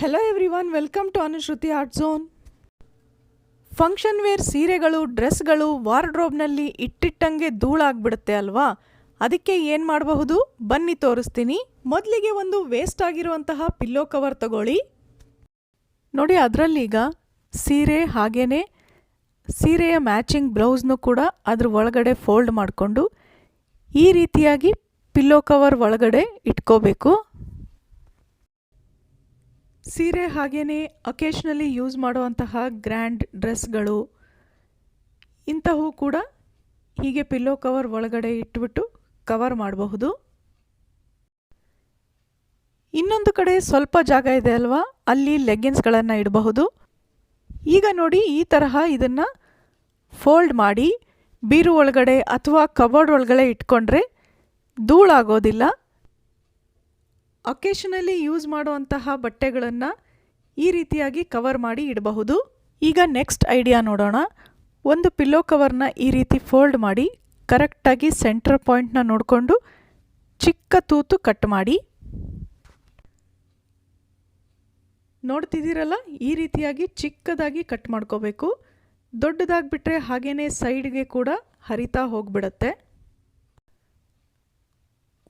Hello everyone welcome to Anushruti art zone function wear ಸೀರೆಗಳು ಡ್ರೆಸ್ಗಳು ವಾರ್ಡ್ರೋಬ್ನಲ್ಲಿ ಇಟ್ಟಿಟ್ಟಂಗೆ ಧೂಳಾಗ್ಬಿಡುತ್ತೆ ಅಲ್ವಾ? ಅದಕ್ಕೆ ಏನು ಮಾಡಬಹುದು? ಬನ್ನಿ ತೋರಿಸ್ತೀನಿ. ಮೊದಲಿಗೆ ಒಂದು ವೇಸ್ಟ್ ಆಗಿರುವಂತಹ ಪಿಲ್ಲೋ ಕವರ್ ತಗೊಳ್ಳಿ. ನೋಡಿ ಅದರಲ್ಲೀಗ ಸೀರೆ ಹಾಗೇ ಸೀರೆಯ ಮ್ಯಾಚಿಂಗ್ ಬ್ಲೌಸ್ನು ಕೂಡ ಅದ್ರ ಒಳಗಡೆ ಫೋಲ್ಡ್ ಮಾಡಿಕೊಂಡು ಈ ರೀತಿಯಾಗಿ ಪಿಲ್ಲೋ ಕವರ್ ಒಳಗಡೆ ಇಟ್ಕೋಬೇಕು. ಸೀರೆ ಹಾಗೆಯೇ ಅಕೇಶ್ನಲಿ ಯೂಸ್ ಮಾಡುವಂತಹ ಗ್ರ್ಯಾಂಡ್ ಡ್ರೆಸ್ಗಳು ಇಂಥವು ಕೂಡ ಹೀಗೆ ಪಿಲ್ಲೋ ಕವರ್ ಒಳಗಡೆ ಇಟ್ಬಿಟ್ಟು ಕವರ್ ಮಾಡಬಹುದು. ಇನ್ನೊಂದು ಕಡೆ ಸ್ವಲ್ಪ ಜಾಗ ಇದೆ ಅಲ್ವಾ? ಅಲ್ಲಿ ಲೆಗ್ಗಿನ್ಸ್ಗಳನ್ನು ಇಡಬಹುದು. ಈಗ ನೋಡಿ ಈ ತರಹ ಇದನ್ನು ಫೋಲ್ಡ್ ಮಾಡಿ, ಬೀರು ಒಳಗಡೆ ಅಥವಾ ಕಬೋರ್ಡ್ ಒಳಗಡೆ ಇಟ್ಕೊಂಡ್ರೆ ಧೂಳಾಗೋದಿಲ್ಲ. ಅಕೇಶನಲ್ಲಿ ಯೂಸ್ ಮಾಡುವಂತಹ ಬಟ್ಟೆಗಳನ್ನು ಈ ರೀತಿಯಾಗಿ ಕವರ್ ಮಾಡಿ ಇಡಬಹುದು. ಈಗ ನೆಕ್ಸ್ಟ್ ಐಡಿಯಾ ನೋಡೋಣ. ಒಂದು ಪಿಲ್ಲೋ ಕವರ್ನ ಈ ರೀತಿ ಫೋಲ್ಡ್ ಮಾಡಿ ಕರೆಕ್ಟಾಗಿ ಸೆಂಟರ್ ಪಾಯಿಂಟ್ನ ನೋಡಿಕೊಂಡು ಚಿಕ್ಕ ತೂತು ಕಟ್ ಮಾಡಿ. ನೋಡ್ತಿದ್ದೀರಲ್ಲ, ಈ ರೀತಿಯಾಗಿ ಚಿಕ್ಕದಾಗಿ ಕಟ್ ಮಾಡ್ಕೋಬೇಕು. ದೊಡ್ಡದಾಗಿಬಿಟ್ರೆ ಹಾಗೇ ಸೈಡ್ಗೆ ಕೂಡ ಹರಿತಾ ಹೋಗ್ಬಿಡತ್ತೆ.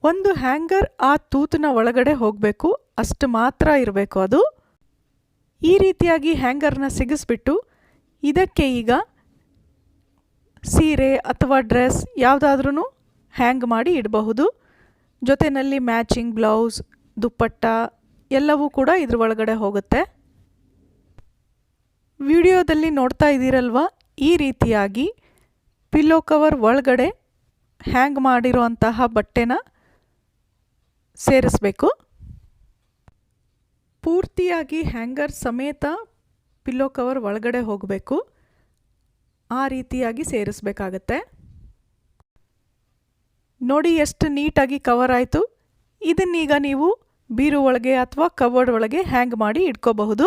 ಒಂದು ಹ್ಯಾಂಗರ್ ಆ ತೂತಿನ ಒಳಗಡೆ ಹೋಗಬೇಕು, ಅಷ್ಟು ಮಾತ್ರ ಇರಬೇಕು ಅದು. ಈ ರೀತಿಯಾಗಿ ಹ್ಯಾಂಗರ್ನ ಸಿಗಿಸ್ಬಿಟ್ಟು ಇದಕ್ಕೆ ಈಗ ಸೀರೆ ಅಥವಾ ಡ್ರೆಸ್ ಯಾವುದಾದ್ರೂ ಹ್ಯಾಂಗ್ ಮಾಡಿ ಇಡಬಹುದು. ಜೊತೆಯಲ್ಲಿ ಮ್ಯಾಚಿಂಗ್ ಬ್ಲೌಸ್, ದುಪ್ಪಟ್ಟ ಎಲ್ಲವೂ ಕೂಡ ಇದ್ರ ಒಳಗಡೆ ಹೋಗುತ್ತೆ. ವಿಡಿಯೋದಲ್ಲಿ ನೋಡ್ತಾ ಇದ್ದೀರಲ್ವ, ಈ ರೀತಿಯಾಗಿ ಪಿಲ್ಲೋ ಕವರ್ ಒಳಗಡೆ ಹ್ಯಾಂಗ್ ಮಾಡಿರುವಂತಹ ಬಟ್ಟೆನ ಸೇರಿಸಬೇಕು. ಪೂರ್ತಿಯಾಗಿ ಹ್ಯಾಂಗರ್ ಸಮೇತ ಪಿಲ್ಲೋ ಕವರ್ ಒಳಗಡೆ ಹೋಗಬೇಕು. ಆ ರೀತಿಯಾಗಿ ಸೇರಿಸ್ಬೇಕಾಗತ್ತೆ. ನೋಡಿ ಎಷ್ಟು ನೀಟಾಗಿ ಕವರ್ ಆಯಿತು. ಇದನ್ನೀಗ ನೀವು ಬೀರು ಒಳಗೆ ಅಥವಾ ಕವರ್ಡ್ ಒಳಗೆ ಹ್ಯಾಂಗ್ ಮಾಡಿ ಇಟ್ಕೋಬಹುದು.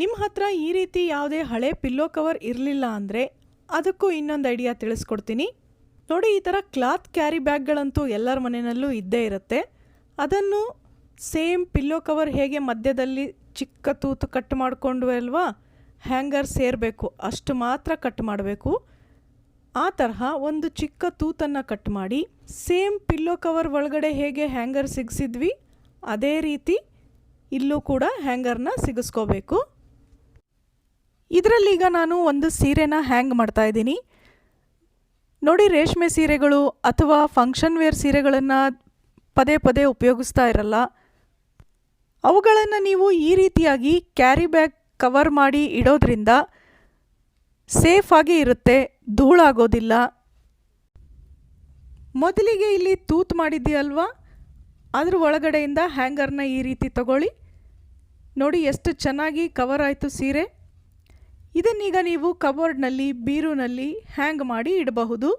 ನಿಮ್ಮ ಹತ್ರ ಈ ರೀತಿ ಯಾವುದೇ ಹಳೆ ಪಿಲ್ಲೋ ಕವರ್ ಇರಲಿಲ್ಲ ಅಂದರೆ ಅದಕ್ಕೂ ಇನ್ನೊಂದು ಐಡಿಯಾ ತಿಳಿಸ್ಕೊಡ್ತೀನಿ. ನೋಡಿ, ಈ ಥರ ಕ್ಲಾತ್ ಕ್ಯಾರಿ ಬ್ಯಾಗ್ಗಳಂತೂ ಎಲ್ಲರ ಮನೆಯಲ್ಲೂ ಇದ್ದೇ ಇರುತ್ತೆ. ಅದನ್ನು ಸೇಮ್ ಪಿಲ್ಲೋ ಕವರ್ ಹೇಗೆ ಮಧ್ಯದಲ್ಲಿ ಚಿಕ್ಕ ತೂತು ಕಟ್ ಮಾಡಿಕೊಂಡು ಅಲ್ವಾ ಹ್ಯಾಂಗರ್ ಸೇರಬೇಕು. ಅಷ್ಟು ಮಾತ್ರ ಕಟ್ ಮಾಡಬೇಕು. ಆ ತರಹ ಒಂದು ಚಿಕ್ಕ ತೂತನ್ನು ಕಟ್ ಮಾಡಿ, ಸೇಮ್ ಪಿಲ್ಲೋ ಕವರ್ ಒಳಗಡೆ ಹೇಗೆ ಹ್ಯಾಂಗರ್ ಸಿಗಿಸಿದ್ವಿ, ಅದೇ ರೀತಿ ಇಲ್ಲೂ ಕೂಡ ಹ್ಯಾಂಗರ್ನ ಸಿಗಿಸ್ಕೋಬೇಕು. ಇದರಲ್ಲೀಗ ನಾನು ಒಂದು ಸೀರೆನ ಹ್ಯಾಂಗ್ ಮಾಡ್ತಾ ಇದ್ದೀನಿ. ನೋಡಿ ರೇಷ್ಮೆ ಸೀರೆಗಳು ಅಥವಾ ಫಂಕ್ಷನ್ ವೇರ್ ಸೀರೆಗಳನ್ನು ಪದೇ ಪದೇ ಉಪಯೋಗಿಸ್ತಾ ಇರಲ್ಲ. ಅವುಗಳನ್ನು ನೀವು ಈ ರೀತಿಯಾಗಿ ಕ್ಯಾರಿ ಬ್ಯಾಗ್ ಕವರ್ ಮಾಡಿ ಇಡೋದ್ರಿಂದ ಸೇಫಾಗಿ ಇರುತ್ತೆ, ಧೂಳಾಗೋದಿಲ್ಲ. ಮೊದಲಿಗೆ ಇಲ್ಲಿ ತೂತು ಮಾಡಿದ್ದೀಯಲ್ವಾ ಅದ್ರ ಒಳಗಡೆಯಿಂದ ಹ್ಯಾಂಗರ್ನ ಈ ರೀತಿ ತಗೊಳ್ಳಿ. ನೋಡಿ ಎಷ್ಟು ಚೆನ್ನಾಗಿ ಕವರ್ ಆಯಿತು ಸೀರೆ. ಇದನ್ನೀಗ ನೀವು ಕಬೋರ್ಡ್ನಲ್ಲಿ, ಬೀರುನಲ್ಲಿ ಹ್ಯಾಂಗ್ ಮಾಡಿ ಇಡಬಹುದು?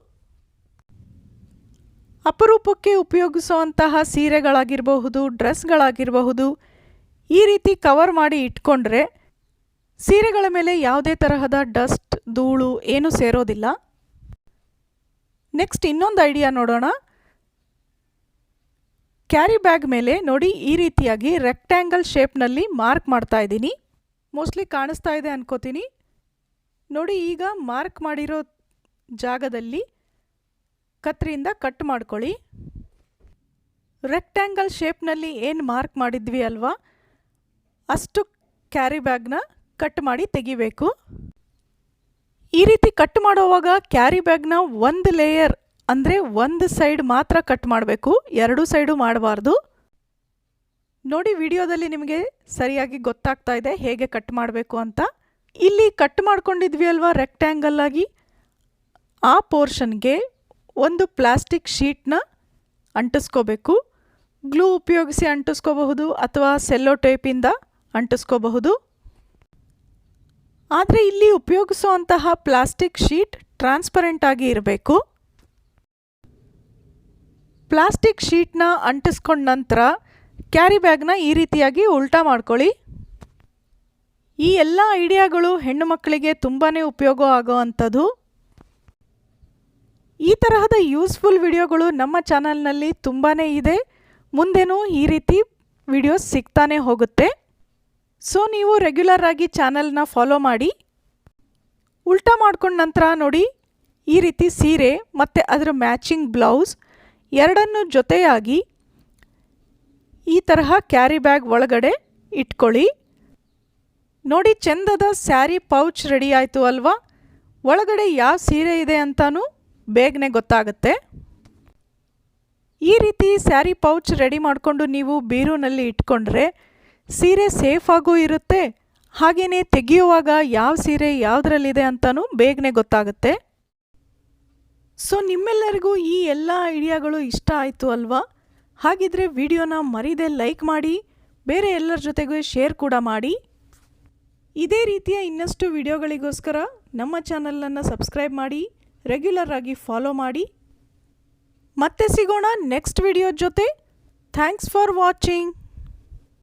ಅಪರೂಪಕ್ಕೆ ಉಪಯೋಗಿಸುವಂತಹ ಸೀರೆಗಳಾಗಿರಬಹುದು, ಡ್ರೆಸ್ಗಳಾಗಿರಬಹುದು, ಈ ರೀತಿ ಕವರ್ ಮಾಡಿ ಇಟ್ಕೊಂಡ್ರೆ ಸೀರೆಗಳ ಮೇಲೆ ಯಾವುದೇ ತರಹದ ಡಸ್ಟ್, ಧೂಳು ಏನು ಸೇರೋದಿಲ್ಲ. ನೆಕ್ಸ್ಟ್ ಇನ್ನೊಂದು ಐಡಿಯಾ ನೋಡೋಣ. ಕ್ಯಾರಿ ಬ್ಯಾಗ್ ಮೇಲೆ ನೋಡಿ ಈ ರೀತಿಯಾಗಿ ರೆಕ್ಟ್ಯಾಂಗಲ್ ಶೇಪ್ನಲ್ಲಿ ಮಾರ್ಕ್ ಮಾಡ್ತಾ ಇದ್ದೀನಿ. ಮೋಸ್ಟ್ಲಿ ಕಾಣಿಸ್ತಾ ಇದೆ ಅನ್ಕೋತೀನಿ. ನೋಡಿ ಈಗ ಮಾರ್ಕ್ ಮಾಡಿರೋ ಜಾಗದಲ್ಲಿ ಕತ್ರಿಯಿಂದ ಕಟ್ ಮಾಡ್ಕೊಳ್ಳಿ. ರೆಕ್ಟ್ಯಾಂಗಲ್ ಶೇಪ್ನಲ್ಲಿ ಏನು ಮಾರ್ಕ್ ಮಾಡಿದ್ವಿ ಅಲ್ವಾ? ಅಷ್ಟು ಕ್ಯಾರಿ ಬ್ಯಾಗ್ನ ಕಟ್ ಮಾಡಿ ತೆಗಿಬೇಕು. ಈ ರೀತಿ ಕಟ್ ಮಾಡುವಾಗ ಕ್ಯಾರಿ ಬ್ಯಾಗ್ನ ಒಂದು ಲೇಯರ್ ಅಂದರೆ ಒಂದು ಸೈಡ್ ಮಾತ್ರ ಕಟ್ ಮಾಡಬೇಕು, ಎರಡೂ ಸೈಡು ಮಾಡಬಾರ್ದು. ನೋಡಿ ವಿಡಿಯೋದಲ್ಲಿ ನಿಮಗೆ ಸರಿಯಾಗಿ ಗೊತ್ತಾಗ್ತಾ ಇದೆ ಹೇಗೆ ಕಟ್ ಮಾಡಬೇಕು ಅಂತ. ಇಲ್ಲಿ ಕಟ್ ಮಾಡ್ಕೊಂಡಿದ್ವಿ ಅಲ್ವಾ ರೆಕ್ಟ್ಯಾಂಗಲ್ ಆಗಿ? ಆ ಪೋರ್ಷನ್ಗೆ ಒಂದು ಪ್ಲಾಸ್ಟಿಕ್ ಶೀಟ್ನ ಅಂಟಿಸ್ಕೋಬೇಕು. ಗ್ಲೂ ಉಪಯೋಗಿಸಿ ಅಂಟಿಸ್ಕೋಬಹುದು ಅಥವಾ ಸೆಲ್ಲೋ ಟೇಪಿಂದ ಅಂಟಿಸ್ಕೋಬಹುದು. ಆದರೆ ಇಲ್ಲಿ ಉಪಯೋಗಿಸುವಂತಹ ಪ್ಲಾಸ್ಟಿಕ್ ಶೀಟ್ ಟ್ರಾನ್ಸ್ಪರೆಂಟ್ ಆಗಿ ಇರಬೇಕು. ಪ್ಲಾಸ್ಟಿಕ್ ಶೀಟ್ನ ಅಂಟಿಸ್ಕೊಂಡ ನಂತರ ಕ್ಯಾರಿ ಬ್ಯಾಗ್ನ ಈ ರೀತಿಯಾಗಿ ಉಲ್ಟಾ ಮಾಡ್ಕೊಳ್ಳಿ. ಈ ಎಲ್ಲ ಐಡಿಯಾಗಳು ಹೆಣ್ಣು ಮಕ್ಕಳಿಗೆ ತುಂಬಾ ಉಪಯೋಗ ಆಗೋ ಅಂಥದ್ದು. ಈ ತರಹದ ಯೂಸ್ಫುಲ್ ವಿಡಿಯೋಗಳು ನಮ್ಮ ಚಾನಲ್ನಲ್ಲಿ ತುಂಬಾ ಇದೆ. ಮುಂದೆನೂ ಈ ರೀತಿ ವಿಡಿಯೋಸ್ ಸಿಗ್ತಾನೆ ಹೋಗುತ್ತೆ. ಸೊ, ನೀವು ರೆಗ್ಯುಲರ್ ಆಗಿ ಚಾನಲ್ನ ಫಾಲೋ ಮಾಡಿ. ಉಲ್ಟಾ ಮಾಡ್ಕೊಂಡ ನಂತರ ನೋಡಿ, ಈ ರೀತಿ ಸೀರೆ ಮತ್ತು ಅದರ ಮ್ಯಾಚಿಂಗ್ ಬ್ಲೌಸ್ ಎರಡನ್ನು ಜೊತೆಯಾಗಿ ಈ ತರಹ ಕ್ಯಾರಿ ಬ್ಯಾಗ್ ಒಳಗಡೆ ಇಟ್ಕೊಳ್ಳಿ. ನೋಡಿ ಚಂದದ ಸ್ಯಾರಿ ಪೌಚ್ ರೆಡಿ ಆಯಿತು ಅಲ್ವಾ? ಒಳಗಡೆ ಯಾವ ಸೀರೆ ಇದೆ ಅಂತಾನೂ ಬೇಗನೆ ಗೊತ್ತಾಗುತ್ತೆ. ಈ ರೀತಿ ಸ್ಯಾರಿ ಪೌಚ್ ರೆಡಿ ಮಾಡಿಕೊಂಡು ನೀವು ಬೀರೂನಲ್ಲಿ ಇಟ್ಕೊಂಡ್ರೆ ಸೀರೆ ಸೇಫಾಗೂ ಇರುತ್ತೆ ಹಾಗೆಯೇ ತೆಗೆಯುವಾಗ ಯಾವ ಸೀರೆ ಯಾವುದರಲ್ಲಿದೆ ಅಂತಲೂ ಬೇಗನೆ ಗೊತ್ತಾಗುತ್ತೆ. ಸೊ ನಿಮ್ಮೆಲ್ಲರಿಗೂ ಈ ಎಲ್ಲ ಐಡಿಯಾಗಳು ಇಷ್ಟ ಆಯಿತು ಅಲ್ವಾ? ಹಾಗಿದ್ರೆ ವಿಡಿಯೋನ ಮರೀದೆ ಲೈಕ್ ಮಾಡಿ, ಬೇರೆ ಎಲ್ಲರ ಜೊತೆಗೂ ಶೇರ್ ಕೂಡ ಮಾಡಿ. ಇದೇ ರೀತಿಯ ಇನ್ನಷ್ಟು ವಿಡಿಯೋಗಳಿಗೋಸ್ಕರ ನಮ್ಮ ಚಾನಲನ್ನು ಸಬ್ಸ್ಕ್ರೈಬ್ ಮಾಡಿ ರೆಗ್ಯುಲರ್ ಆಗಿ ಫಾಲೋ ಮಾಡಿ. ಮತ್ತೆ ಸಿಗೋಣ ನೆಕ್ಸ್ಟ್ ವಿಡಿಯೋ ಜೊತೆ. Thanks for watching